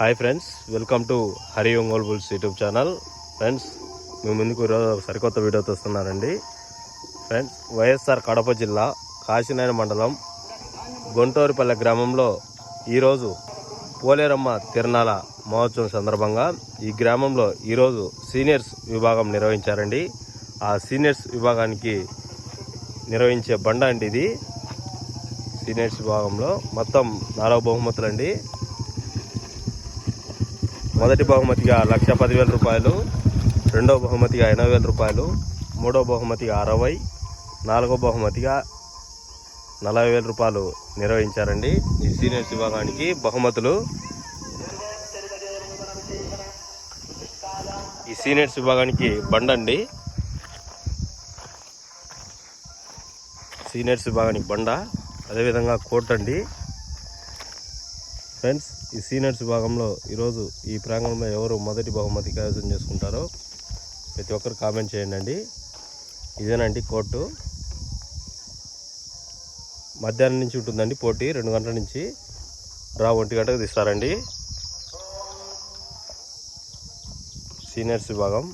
Hi friends welcome to Hari Ongole bulls YouTube channel. Friends మీ ముందుకు ఈరోజు సరికొత్త వీడియోతో వస్తున్నానండి ఫ్రెండ్స్ వైఎస్ఆర్ కడప జిల్లా కాశీనాయన మండలం గుంటూరుపల్లె గ్రామంలో ఈరోజు పోలేరమ్మ తిరణాల మహోత్సవం సందర్భంగా ఈ గ్రామంలో ఈరోజు సీనియర్స్ విభాగం నిర్వహించారండి. ఆ సీనియర్స్ విభాగానికి నిర్వహించే బండ అండి ఇది. సీనియర్స్ విభాగంలో మొత్తం నాలుగు బహుమతులు అండి మొదటి బహుమతిగా లక్ష పదివేల రూపాయలు రెండో బహుమతిగా ఎనభై వేల రూపాయలు మూడో బహుమతిగా అరవై నాలుగో బహుమతిగా నలభై వేల రూపాయలు నిర్వహించారండి. ఈ సీనియర్స్ విభాగానికి బహుమతులు. ఈ సీనియర్స్ విభాగానికి బండండి సీనియర్స్ విభాగానికి బండ అదేవిధంగా కోట్ అండి. ఫ్రెండ్స్ ఈ సీనియర్స్ విభాగంలో ఈరోజు ఈ ప్రాంగణంలో ఎవరు మొదటి బహుమతి కైవసం చేసుకుంటారో ప్రతి ఒక్కరు కామెంట్ చేయండి అండి ఇదేనండి కోర్టు. మధ్యాహ్నం నుంచి ఉంటుందండి పోటీ రెండు గంటల నుంచి. రా ఒంటి గంటకు తీస్తారండి. సీనియర్స్ విభాగం.